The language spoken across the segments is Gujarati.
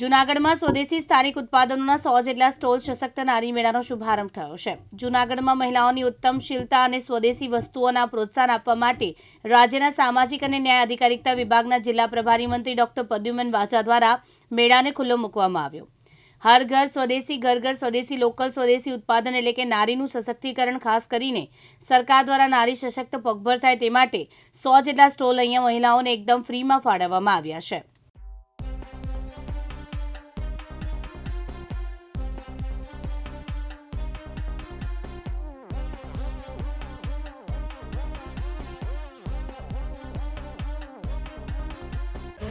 જૂનાગઢમાં સ્વદેશી સ્થાનિક ઉત્પાદનોના સો જેટલા સ્ટોલ સશક્ત નારી મેળાનો શુભારંભ થયો છે. જૂનાગઢમાં મહિલાઓની ઉત્તમશીલતા અને સ્વદેશી વસ્તુઓના પ્રોત્સાહન આપવા માટે રાજ્યના સામાજિક અને ન્યાય અધિકારિકતા વિભાગના જિલ્લા પ્રભારી મંત્રી ડોક્ટર પ્રદ્યુમન વાજા દ્વારા મેળાને ખુલ્લો મૂકવામાં આવ્યો. હર ઘર સ્વદેશી, ઘર ઘર સ્વદેશી, લોકલ સ્વદેશી ઉત્પાદન એટલે કે નારીનું સશક્તિકરણ, ખાસ કરીને સરકાર દ્વારા નારી સશક્ત પગભર થાય તે માટે સો જેટલા સ્ટોલ અહીંયા મહિલાઓને એકદમ ફ્રીમાં ફાળવવામાં આવ્યા છે.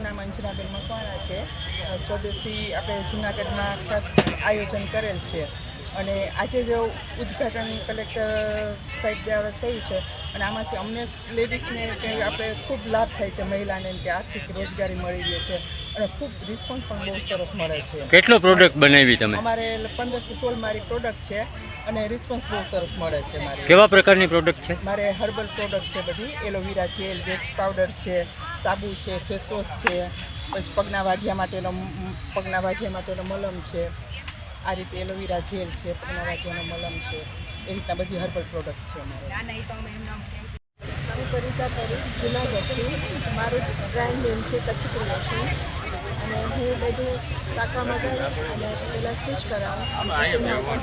નામ અંજનાબેન મકવાણા છે. સ્વદેશી આપણે જુનાગઢમાં ખાસ આયોજન કરેલ છે. અને આજે જે ઉદ્ઘાટન કલેક્ટર સાહેબ દ્વારા થયું છે અને આમાંથી અમને લેડીઝને કે આપણે ખૂબ લાભ થાય છે મહિલાને કે આર્થિક રોજગારી મળી રહે છે અને ખૂબ રિસ્પોન્સ પણ બહુ સરસ મળે છે. કેટલો પ્રોડક્ટ બનાવી તમે? અમારે પંદરથી સોળ મારી પ્રોડક્ટ છે અને રિસ્પોન્સ બહુ સરસ મળે છે મારે. કેવા પ્રકારની પ્રોડક્ટ છે? મારે હર્બલ પ્રોડક્ટ છે બધી એલોવેરા જેલ વેક્સ પાવડર છે સાબુ છે ફેસવોશ છે પછી પગના વાઢિયા માટેનો પગના વાઢિયા માટેનો મલમ છે. આ રીતે એલોવેરા જેલ છે પગના વાઢિયાનો મલમ છે. એ રીતના બધી હર્બલ પ્રોડક્ટ છે મારે હું પરિતા પરી જુનાગઢથી. મારું બ્રાન્ડ નેમ છે કચ્છી ક્રિએશન અને હું બધું કાકા મગાવી અને પહેલાં સ્ટિચ કરાવું.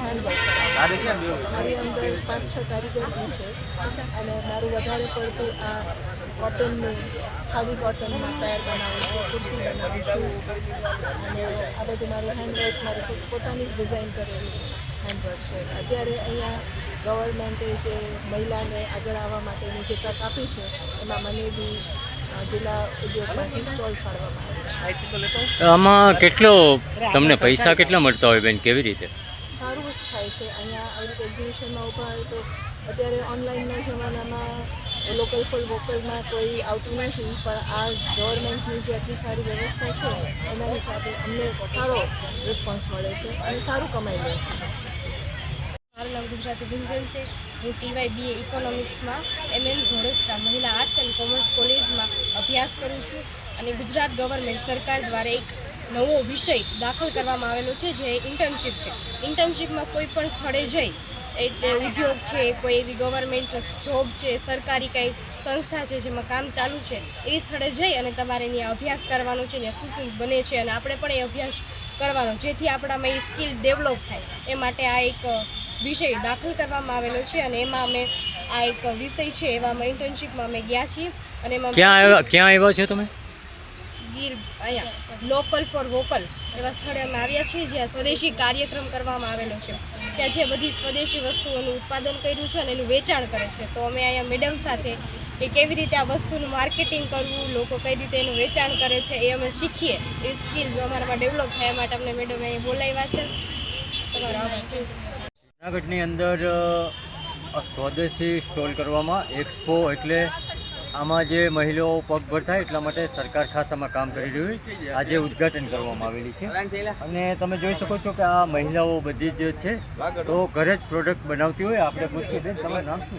હેન્ડવર્ક મારી અંદર પાંચ છ કારીગર છે. અને મારું વધારે પડતું આ કોટનનું ખાદી કોટનમાં પેર બનાવું છું કુર્તી બનાવું છું. અને આ બધું મારું હેન્ડવર્ક મારી પોતાની જ ડિઝાઇન કરેલું હેન્ડવર્ક છે. અત્યારે અહીંયા ગવર્મેન્ટે જે મહિલાને આગળ આવવા માટેની જે તક આપી છે એમાં મને બી જિલ્લા ઉદ્યોગમાંથી સ્ટોલ ફાળવવામાં આવ્યો આમાં કેટલો તમને પૈસા કેટલા મળતા હોય બેન કેવી રીતે? સારું થાય છે. અહીંયા આવી રીતે એક્ઝિબિશનમાં ઊભા હોય તો અત્યારે ઓનલાઈનના જમાનામાં લોકલ ફોર વોકલમાં કોઈ આવતું નથી, પણ આ ગવર્મેન્ટની જે આટલી સારી વ્યવસ્થા છે, એના હિસાબે અમને સારો રિસ્પોન્સ મળે છે અને સારું કમાઈ લે છે. મારું નામ ગુજરાતી ગુંજન છે. હું ટીવાય બીએ ઇકોનોમિક્સમાં એમએમ ઘોડેસરા મહિલા આર્ટ્સ એન્ડ કોમર્સ કોલેજમાં અભ્યાસ કરું છું અને ગુજરાત ગવર્મેન્ટ સરકાર દ્વારા એક નવો વિષય દાખલ કરવામાં આવેલો છે, જે ઇન્ટર્નશીપ છે. ઇન્ટર્નશીપમાં કોઈ પણ સ્થળે જઈ એટલે ઉદ્યોગ છે કોઈ એવી ગવર્મેન્ટ જોબ છે સરકારી કંઈ સંસ્થા છે જેમાં કામ ચાલુ છે એ સ્થળે જઈ અને તમારે ત્યાં અભ્યાસ કરવાનો છે ત્યાં શું શું બને છે અને આપણે પણ એ અભ્યાસ કરવાનો જેથી આપણામાં એ સ્કિલ ડેવલપ થાય. એ માટે આ એક વિષય દાખલ કરવામાં આવેલો છે અને એમાં અમે આ એક વિષય છે એવામાં ઇન્ટર્નશીપમાં અમે ગયા છીએ અને એમાં ક્યાં આવ્યા ક્યાં આવ્યા છો તમે? ગીર અહીંયા લોકલ ફોર વોકલ એવા સ્થળે અમે આવ્યા છીએ જ્યાં સ્વદેશી કાર્યક્રમ કરવામાં આવેલો છે. ત્યાં જે બધી સ્વદેશી વસ્તુઓનું ઉત્પાદન કર્યું છે અને એનું વેચાણ કરે છે. તો અમે અહીંયા મેડમ સાથે કે કેવી રીતે આ વસ્તુનું માર્કેટિંગ કરવું, લોકો કઈ રીતે એનું વેચાણ કરે છે એ અમે શીખીએ. એ સ્કિલ અમારામાં ડેવલપ થાય માટે અમને મેડમ અહીંયા બોલાવ્યા છે. જૂનાગઢની અંદર સ્વદેશી સ્ટોલ કરવામાં એક્સપો એટલે આમાં જે મહિલાઓ પગભર થાય એટલા માટે સરકાર ખાસ આમાં કામ કરી રહ્યું આજે ઉદ્ઘાટન કરવામાં આવેલી છે. અને તમે જોઈ શકો છો કે આ મહિલાઓ બધી જ છે. તો ઘરે જ પ્રોડક્ટ બનાવતી હોય આપણે પૂછીએ. બેન તમારું નામ શું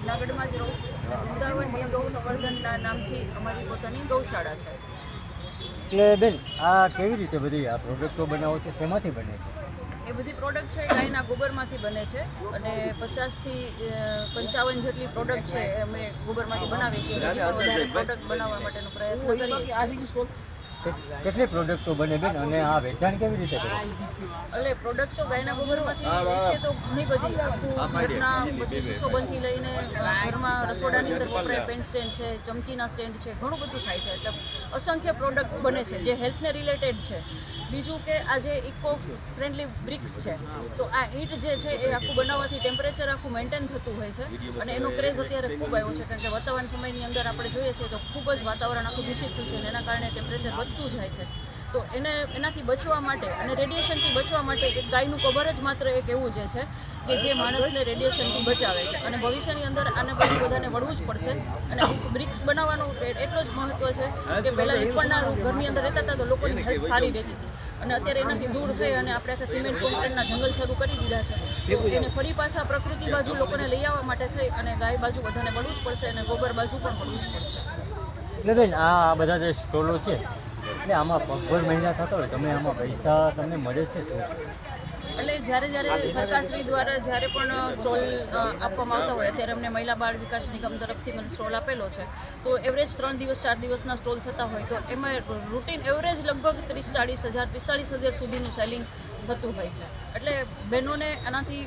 જુનાગઢમાં જ રહું છું. વૃંદાવન બે ગૌ સંવર્ધનના નામથી અમારી પોતાની ગૌશાળા છે. એટલે બેન આ કેવી રીતે બધી આ પ્રોડક્ટો બનાવો છો? શેમાંથી બને છે? એ બધી પ્રોડક્ટ છે ગાયના ગોબરમાંથી બને છે. અને પચાસથી પંચાવન જેટલી પ્રોડક્ટ છે અમે ગોબરમાંથી બનાવીએ છીએ. વધારે પ્રોડક્ટ બનાવવા માટેનો પ્રયત્ન કરીએ છીએ. કેટલી પ્રોડક્ટો બને બેન? અને આ વેચાણ કેવી રીતે એટલે પ્રોડક્ટ તો ગાયના ગોબરમાંથી છે તો ઘણી બધી. આખું ઘરના બધી સુશોભનથી લઈને ઘરમાં રસોડાની અંદર વપરાય પેન સ્ટેન્ડ છે ચમચીના સ્ટેન્ડ છે ઘણું બધું થાય છે. એટલે અસંખ્ય પ્રોડક્ટ બને છે જે હેલ્થને રિલેટેડ છે. બીજું કે આ જે ઇકો ફ્રેન્ડલી બ્રિક્સ છે, તો આ ઈંટ જે છે એ આખું બનાવવાથી ટેમ્પરેચર આખું મેન્ટેન થતું હોય છે અને એનો ક્રેઝ અત્યારે ખૂબ આવ્યો છે. કારણ કે વર્તમાન સમયની અંદર આપણે જોઈએ છીએ તો ખૂબ જ વાતાવરણ આખું દૂષિત થયું છે અને એના કારણે ટેમ્પરેચર વધતું જાય છે. તો એને, એનાથી બચવા માટે અને રેડિયેશનથી બચવા માટે એક ગાયનું કબર જ માત્ર એક એવું જે છે કે જે માણસને રેડિયેશનથી બચાવે છે. અને ભવિષ્યની અંદર આને બધું બધાને વળવું જ પડશે. અને બ્રિક્સ બનાવવાનું એટલો જ મહત્વ છે કે પહેલાં લીપણના ઘરની અંદર રહેતા હતા તો લોકોની હેલ્થ સારી રહેતી હતી. અને અત્યારે એનાથી દૂર થઈ અને આપણે આખા સિમેન્ટ કોન્ક્રીટના જંગલ શરૂ કરી દીધા છે. તો એને ફરી પાછા પ્રકૃતિ બાજુ લોકોને લઈ આવવા માટે થઈ અને ગાય બાજુ બધાને મળવું જ પડશે અને ગોબર બાજુ પણ મળવું જ પડશે. એટલે બેન આ બધા જે સ્ટોલો છે એટલે આમાં પગભર મહિલા થતા હોય તમે આમાં પૈસા તમને મળે છે શું? એટલે જ્યારે જ્યારે સરકારશ્રી દ્વારા જ્યારે પણ સ્ટોલ આપવામાં આવતા હોય ત્યારે અમને મહિલા બાળ વિકાસ નિગમ તરફથી મને સ્ટોલ આપેલો છે. તો એવરેજ ત્રણ દિવસ ચાર દિવસના સ્ટોલ થતા હોય તો એમાં રૂટીન એવરેજ લગભગ ત્રીસ ચાળીસ હજાર પિસ્તાળીસ હજાર સુધીનું સેલિંગ થતું હોય છે. એટલે બહેનોને એનાથી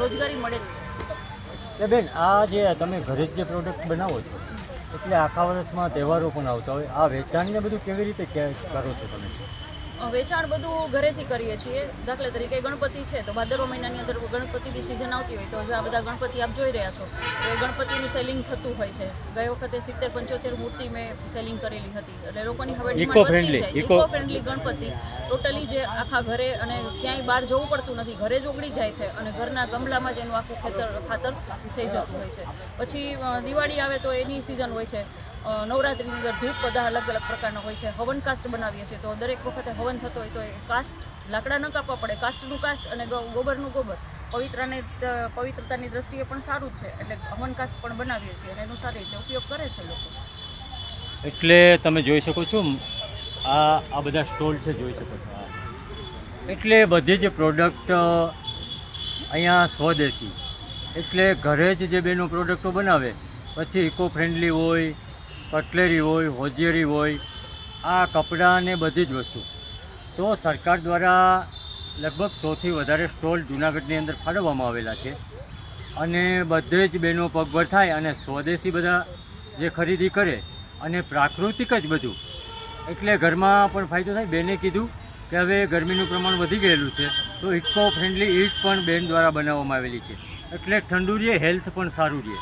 રોજગારી મળે જ છે. એટલે બેન આ જે તમે ઘરે જ પ્રોડક્ટ બનાવો છો એટલે આખા વર્ષમાં તહેવારો પણ આવતા હોય. આ વેચાણને બધું કેવી રીતે કરો છો તમે? વેચાણ બધું ઘરેથી કરીએ છીએ. દાખલા તરીકે ગણપતિ છે તો ભાદરવા મહિનાની અંદર ગણપતિની સિઝન આવતી હોય તો જો આ બધા ગણપતિ આપ જોઈ રહ્યા છો તો એ ગણપતિનું સેલિંગ થતું હોય છે. ગઈ વખતે સિત્તેર પંચોતેર મૂર્તિ મેં સેલિંગ કરેલી હતી. એટલે લોકોની હવે જાય eco- eco friendly Ganpati. Totally જે આખા ઘરે અને ક્યાંય બહાર જવું પડતું નથી. ઘરે જ ઉગડી જાય છે અને ઘરના ગમલામાં જ એનું આખું ખેતર ખાતર થઈ જતું હોય છે. પછી દિવાળી આવે તો એની સિઝન હોય છે. નવરાત્રિની અંદર ધૂપ બધા અલગ અલગ પ્રકારના હોય છે. હવન કાસ્ટ બનાવીએ છીએ. તો દરેક વખતે હવન થતો હોય તો એ કાસ્ટ લાકડા ન કાપવા પડે. કાસ્ટનું કાસ્ટ અને ગોબરનું ગોબર. પવિત્રને પવિત્રતાની દ્રષ્ટિએ પણ સારું જ છે. એટલે હવન કાસ્ટ પણ બનાવીએ છીએ અને એનો સારી રીતે ઉપયોગ કરે છે લોકો. એટલે તમે જોઈ શકો છો આ આ બધા સ્ટોલ છે, જોઈ શકો છો. એટલે બધી જ પ્રોડક્ટ અહીંયા સ્વદેશી. એટલે ઘરે જ જે બેનો પ્રોડક્ટો બનાવે, પછી ઇકો ફ્રેન્ડલી હોય કટલેરી હોય હોજિયરી હોય, આ કપડાં ને બધી જ વસ્તુ. તો સરકાર દ્વારા લગભગ સૌથી વધારે સ્ટોલ જુનાગઢની અંદર ફાળવવામાં આવેલા છે. અને બધે જ બહેનો પગભર થાય અને સ્વદેશી બધા જે ખરીદી કરે અને પ્રાકૃતિક જ બધું. એટલે ઘરમાં પણ ફાયદો થાય. બેને કીધું કે હવે ગરમીનું પ્રમાણ વધી ગયેલું છે, તો ઇકો ફ્રેન્ડલી ઈટ પણ બેન દ્વારા બનાવવામાં આવેલી છે. એટલે ઠંડુ રહે, હેલ્થ પણ સારું રહે.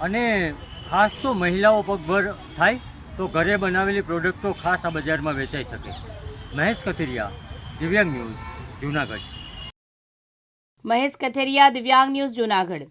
અને ખાસ તો મહિલાઓ પગભર થાય તો ઘરે બનાવેલી પ્રોડક્ટો ખાસ આ બજારમાં વેચાઈ શકે મહેશ કથિરિયા, દિવ્યાંગ ન્યૂઝ, જુનાગઢ. મહેશ કથેરિયા, દિવ્યાંગ ન્યૂઝ, જુનાગઢ.